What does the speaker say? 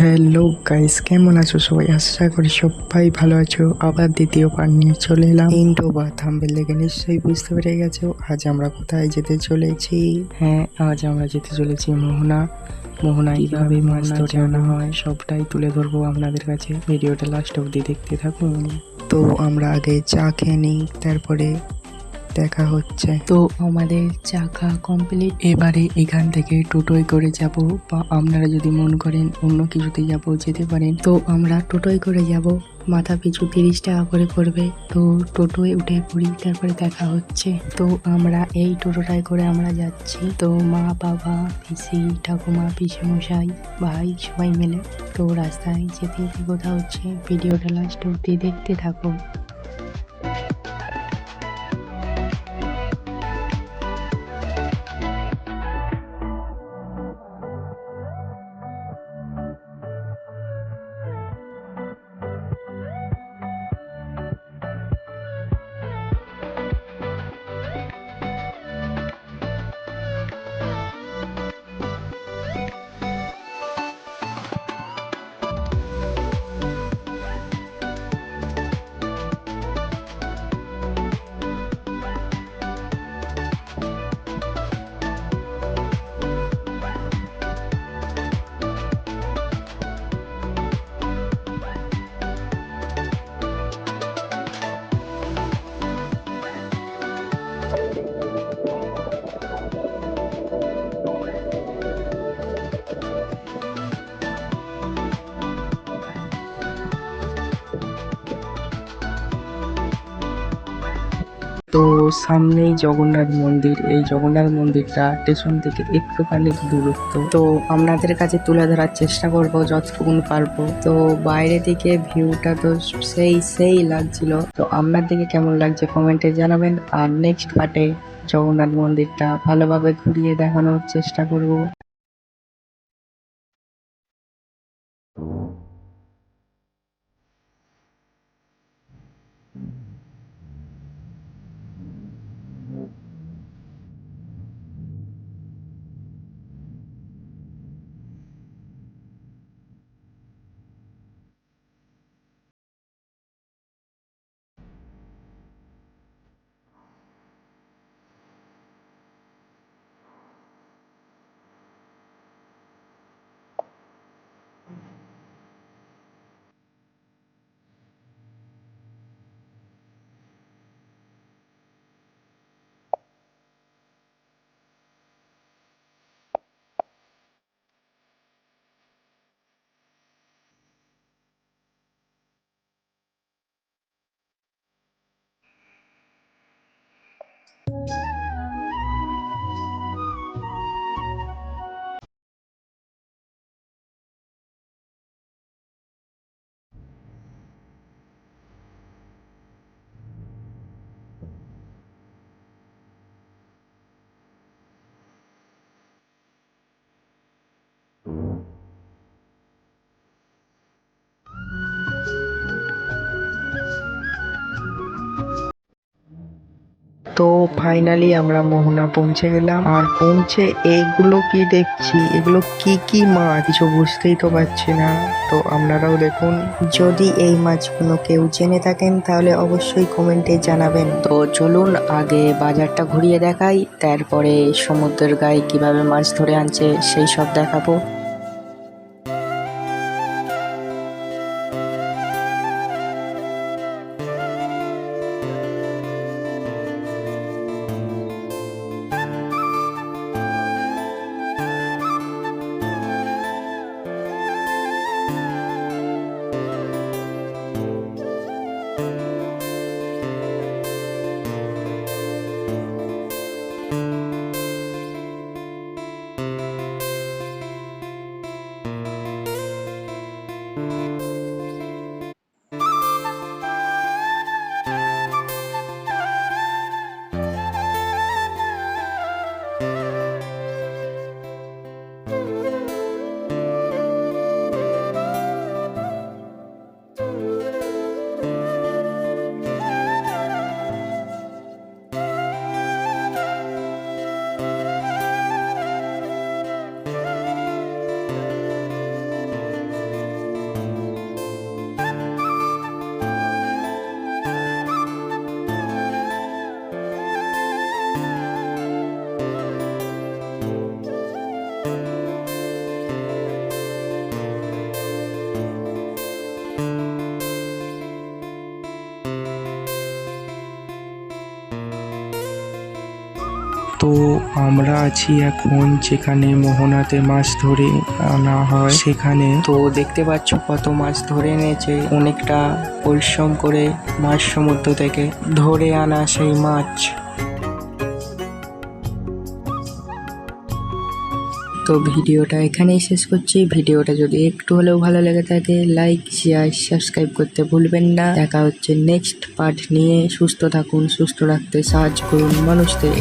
Hello guys কেমন আছো সবাই? আশা করি সবাই ভালো আছো। আবার দ্বিতীয় পার্ট নিয়ে চলে এলাম। ইন্টো বা থাম্বেল দেখে নিশ্চয়ই বুঝতে পেরে গেছো। আজ আমরা কোথায় যেতে চলেছি? হ্যাঁ আজ আমরা যেতে চলেছি মোহনা। মোহনা কীভাবে মাছ ধরে আনা হয় সবটাই তুলে ধরবো আপনাদের কাছে। ভিডিওটা লাস্ট অবধি দেখতে থাকুন। তো আমরা আগে চা খেয়ে নিই তারপরে দেখা হচ্ছে। তো আমাদের চাকা কমপ্লিট এবারে এখান থেকে টোটোয় করে যাব বা আপনারা যদি মন করেন অন্য কিছুতে যাব, যেতে পারেন। তো আমরা টোটোয় করে যাব। মাথা পিছু তিরিশ টাকা করে পড়বে। তো টোটোয় উঠে পড়ি, তারপরে দেখা হচ্ছে। তো আমরা এই টোটোটায় করে আমরা যাচ্ছি। তো মা, বাবা, পিসি, ঠাকুমা মশাই ভাই সবাই মিলে তো রাস্তায় যেতে যেতে কোথাও হচ্ছে। ভিডিওটা লাস্ট অব্দি দেখতে থাকুন। তো সামনেই জগন্নাথ মন্দির। এই জগন্নাথ মন্দিরটা স্টেশন থেকে একটুখানি দূরত্ব। তো আপনাদের কাছে তুলে ধরার চেষ্টা করব, যতটুকুন পারব। তো বাইরে থেকে ভিউটা তো সেই সেই লাগছিল। তো আপনার দিকে কেমন লাগছে কমেন্টে জানাবেন। আর নেক্সট পার্টে জগন্নাথ মন্দিরটা ভালোভাবে ঘুরিয়ে দেখানোর চেষ্টা করব। তো ফাইনালি আমরা মোহনা পৌঁছে গেলাম। আর পৌঁছে এইগুলো কি দেখছি? এগুলো কি কি মাছ? কিছু বুঝতেই তো পারছি না। তো আপনারাও দেখুন। যদি এই মাছগুলো কেউ জেনে থাকেন তাহলে অবশ্যই কমেন্টে জানাবেন। তো চলুন আগে বাজারটা ঘুরিয়ে দেখাই তারপরে সমুদ্রের গায়ে কীভাবে মাছ ধরে আনছে সেই সব দেখাবো। তো আমরা আছি এখন যেখানে মোহনাতে মাছ ধরে আনা হয় সেখানে। তো দেখতে পাচ্ছ কত মাছ ধরে এনেছে। অনেকটা পরিশ্রম করে মাছ সমুদ্র থেকে ধরে আনা সেই মাছ। তো ভিডিওটা এখানেই শেষ করছি। ভিডিওটা যদি একটু হলেও ভালো লেগে থাকে লাইক শেয়ার সাবস্ক্রাইব করতে ভুলবেন না। দেখা হচ্ছে নেক্সট পার্ট নিয়ে। সুস্থ থাকুন, সুস্থ রাখতে সাহায্য করুন মানুষদের।